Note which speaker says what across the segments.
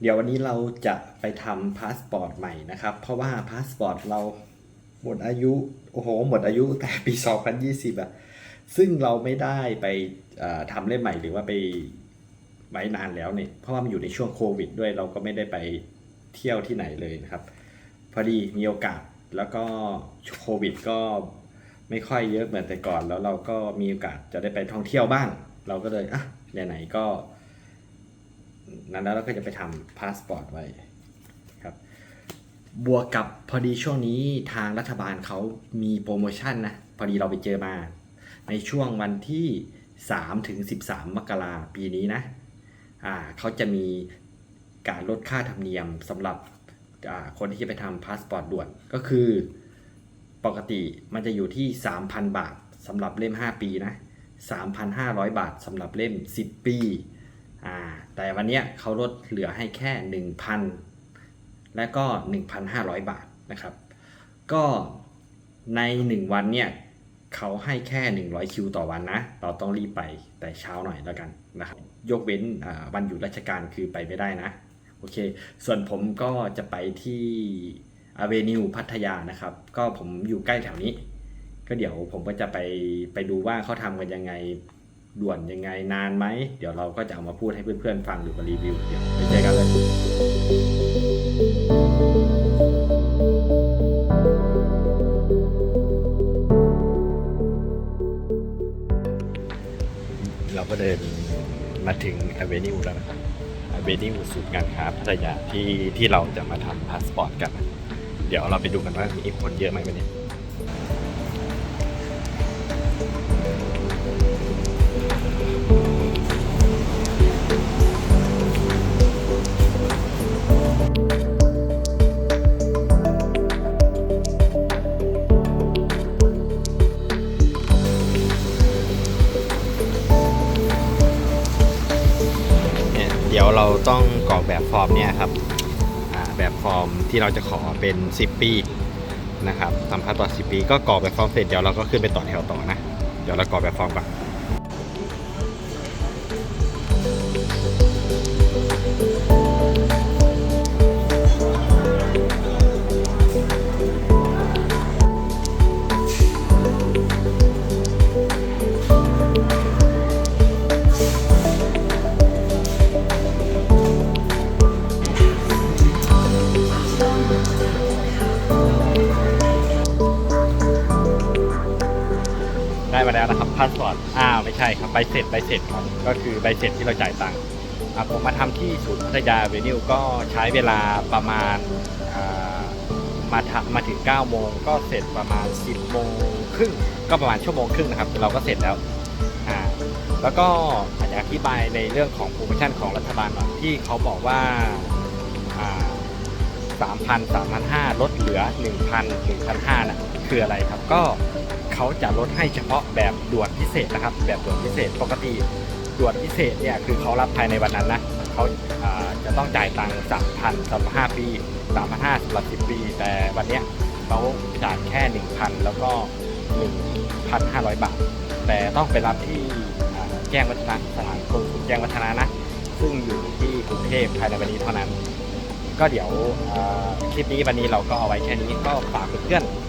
Speaker 1: เดี๋ยววันนี้เราจะไปทำพาสปอร์ตใหม่นะครับ เพราะว่าพาสปอร์ตเราหมดอายุ โอ้โห หมดอายุแต่ปี 2020อะซึ่งเราไม่ได้ไปทำเล่มใหม่หรือว่าไปไว้นานแล้วเนี่ย เพราะว่ามันอยู่ในช่วงโควิด ด้วยเราก็ไม่ได้ไปเที่ยวที่ไหนเลยนะครับ พอดีมีโอกาสแล้วก็โควิดก็ไม่ค่อยเยอะเหมือนแต่ก่อน แล้วเราก็มีโอกาสจะได้ไปท่องเที่ยวบ้าง เราก็เลยอะไหนๆก็ นั้นแล้วเราก็จะไปทำพาสปอร์ตไว้ครับบวกกับพอดีช่วงนี้ทางรัฐบาลเขามีโปรโมชั่นนะ พอดีเราไปเจอมา ในช่วงวันที่ 3 ถึง 13 มกราปีนี้นะอ่าเขาจะมีการลดค่าธรรมเนียมสำหรับคนที่จะไปทำพาสปอร์ตด่วนก็คือปกติมันจะอยู่ที่ 3,000 บาทสำหรับเล่ม 5 ปีนะ 3,500 บาทสำหรับเล่ม 10 ปี แต่วันเนี้ยเขาลดเหลือให้แค่ 1,000 และก็ 1,500 บาทนะครับ ก็ใน 1 วันเนี่ยเขาให้แค่ 100 คิวต่อวันนะ เราต้องรีบไปแต่เช้าหน่อยแล้วกันนะครับ ยกเว้นวันหยุดราชการคือไปไม่ได้นะ โอเค ส่วนผมก็จะไปที่อเวนิวพัทยานะครับ ก็ผมอยู่ใกล้แถวนี้ ก็เดี๋ยวผมก็จะไปไปดูว่าเขาทำกันยังไง ด่วนยังไงนานไหม เดี๋ยวเราก็จะเอามาพูดให้เพื่อนๆฟังหรือมารีวิวเดี๋ยวไปเจอกันเลยเราก็เดินมาถึงอเวนิวแล้วนะครับอเวนิวศูนย์การค้าพัทยาที่ที่เราจะมาทำพาสปอร์ตกัน เดี๋ยวเราไปดูกันว่ามีคนเยอะไหมวันนี้ เนี่ยเดี๋ยวเราต้องกรอกแบบฟอร์มเนี่ยครับแบบฟอร์มที่เราจะขอเป็น 10 ปีนะครับทำพาสปอร์ต10 ปี ก็กรอกแบบฟอร์มเสร็จเดี๋ยวเราก็ขึ้นไปต่อแถวต่อนะ เดี๋ยวเรากรอกแบบฟอร์มก่อน มาแล้วนะครับพาสปอร์ตอ้าวไม่ใช่ครับใบเสร็จใบเสร็จครับก็คือใบเสร็จที่เราจ่ายตังค์อะผมมาทำที่ศูนย์พัทยาเวนิวก็ใช้เวลาประมาณอ่ามาทมาถึง9โมงก็เสร็จประมาณ 10โมงครึ่งก็ประมาณชั่วโมงครึ่งนะครับ เราก็เสร็จแล้วอ่าแล้วก็อาจจะอธิบายในเรื่องของโปรโมชั่นของรัฐบาลหน่อยที่เขาบอกว่าอ่า3,000 3,500ลดเหลือ 1,000 1,500นะคืออะไรครับก็ เขาจะลดให้เฉพาะแบบด่วนพิเศษนะครับ แบบด่วนพิเศษปกติด่วนพิเศษเนี่ยคือเขารับภายในวันนั้นนะเขาจะต้องจ่ายตังค์3,000สำหรับ5ปี3,500สำหรับ10ปี แต่วันเนี้ยเขาจ่ายแค่1,000แล้วก็1,500บาท แต่ต้องไปรับที่แจ้งวัฒนะสถานกงสุลแจ้งวัฒนะนะ ซึ่งอยู่ที่กรุงเทพภายในวันนี้เท่านั้น ก็เดี๋ยวคลิปนี้วันนี้เราก็เอาไว้แค่นี้ก็ฝากเพื่อนๆ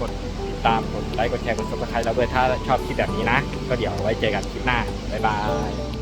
Speaker 1: กดติดตามกดไลค์กดแชร์กดซับสไครต์เราด้วยถ้าชอบคลิปแบบนี้นะ ก็เดี๋ยวไว้เจอกันคลิปหน้า บ๊ายบาย